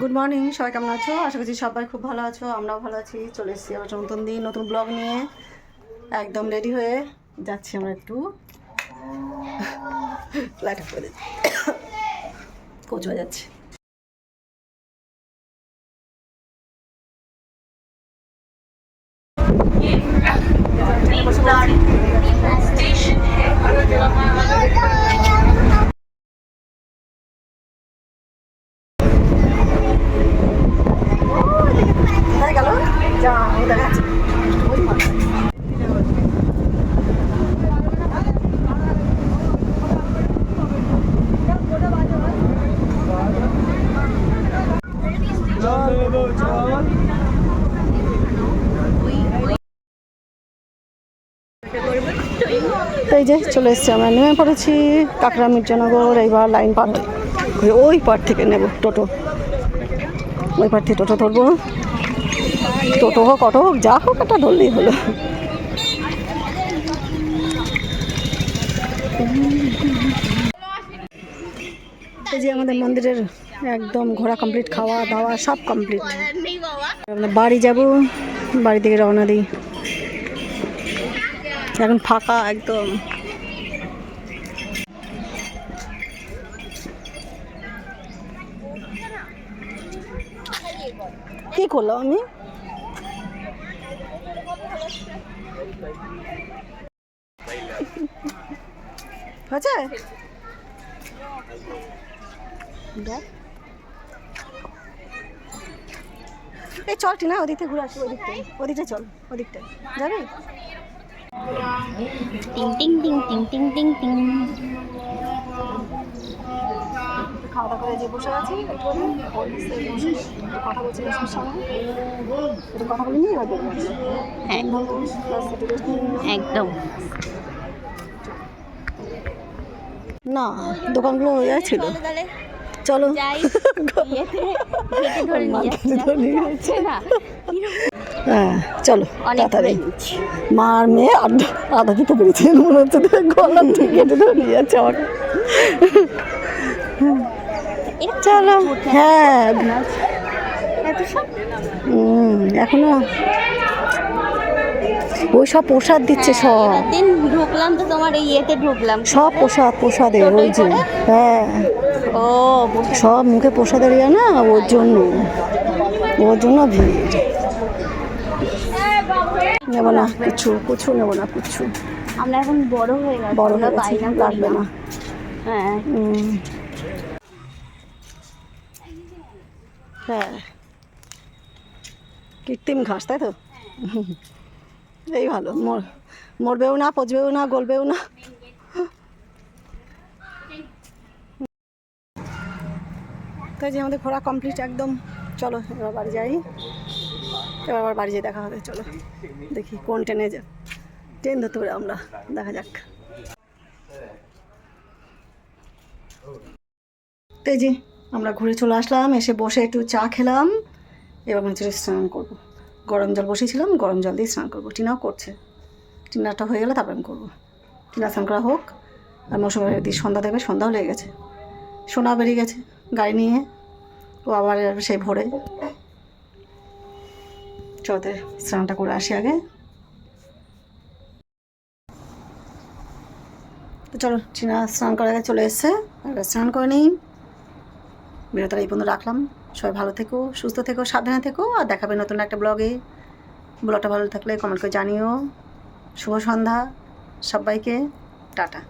Good morning সবাই কেমন আছো? আশা করছি সবাই খুব ভালো আছো, আমরাও ভালো আছি। চলে এসেছি আবার নতুন দিন নতুন ব্লগ নিয়ে। একদম রেডি হয়ে যাচ্ছি আমরা একটু। লাইট করে দিচ্ছি কোচ হয়ে যাচ্ছে গেল যা ও দেখা যাচ্ছে ওই মাথা। তো এই যে চলে এসছি আমরা, নেমে পড়েছি কাকড়া মির্জানগর এইবার লাইন পার হয়ে ওই পার থেকে নেব টোটো। ওই পার থেকে টোটো ধরবো। টোটো হোক, অটো হোক, যা হোক, একটা ধরলেই হলো। এই যে আমাদের মন্দিরের একদম ঘোরা কমপ্লিট খাওয়া দাওয়া সব কমপ্লিট বাড়ি যাব বাড়ি থেকে রওনা দিই। এখন ফাঁকা একদম। কি করলাম আমি হয়েছে? দেখ। এই চল টিনা ওদিকটা ঘুরে আসি ওদিকটাই ওদিকটা চল ওদিকটা যাবি? টিং টিং টিং টিং টিং টিং টিং। খাওয়া দাওয়া করে যে বসে আছি একটু কথা বলছি একটু বলে নিয়ে হ্যাঁ। একদম। না দোকানগুলো হয়ে ছিল। চলো। হ্যাঁ চলো তাড়াতাড়ি। নিচ্ছি। মার মেয়ে আধা আধা দিতে পেরেছি মনে হচ্ছে গলার থেকে কেটে ধরে নিয়ে যাচ্ছে আমাকে। চলো হ্যাঁ। এত এখনও ওই সব প্রসাদ দিচ্ছে সব। দিন ঢুকলাম তো তোমার এই ইয়েতে ঢুকলাম। সব প্রসাদ প্রসাদের ওই যে হ্যাঁ। ও সব মুখে প্রসাদের ইয়া না ওর জন্য। ওর জন্য ভিড় নেব না কিছু কিছু নেব না কিছু। আমরা এখন বড় হয়ে গেছি বড় হয়ে গেছি লাগবে না। হ্যাঁ। হ্যাঁ। কৃত্রিম ঘাস তাই তো? এই ভালো। মর, মরবেও না, পচবেও না, গলবেও না। তাই যে আমাদের ঘোরা কমপ্লিট একদম। চলো, এবার বাড়ি যাই। এবার আবার বাড়ি যেয়ে দেখা হবে, চলো। দেখি কোন ট্রেনে যা ট্রেন ধরতে পারে আমরা। দেখা যাক। তো এই যে আমরা ঘুরে চলে আসলাম, এসে বসে একটু চা খেলাম। এবার মনে হচ্ছে স্নান করব। গরম জল বসিয়েছিলাম, গরম জল দিয়ে স্নান করব। টিনাও করছে। টিনাটা হয়ে গেলে তারপরে আমি করব। টিনা স্নান করা হোক, আর মৌসুমের দিয়ে সন্ধ্যা দেবে, সন্ধ্যাও লেগে গেছে। সোনা বেরিয়ে গেছে গাড়ি নিয়ে, ও আবার সেই ভোরে। চতে স্নানটা করে আসি আগে। তো চলো, টিনা স্নান করার আগে চলে এসছে। এবার স্নান করে নিই। ভিডিওটা এই পর্যন্ত রাখলাম। সবাই ভালো থেকো, সুস্থ থেকো, সাবধানে থেকো, আর দেখাবে নতুন একটা ব্লগে। ব্লগটা ভালো থাকলে কমেন্ট করে জানিও। শুভ সন্ধ্যা, সবাইকে, টাটা।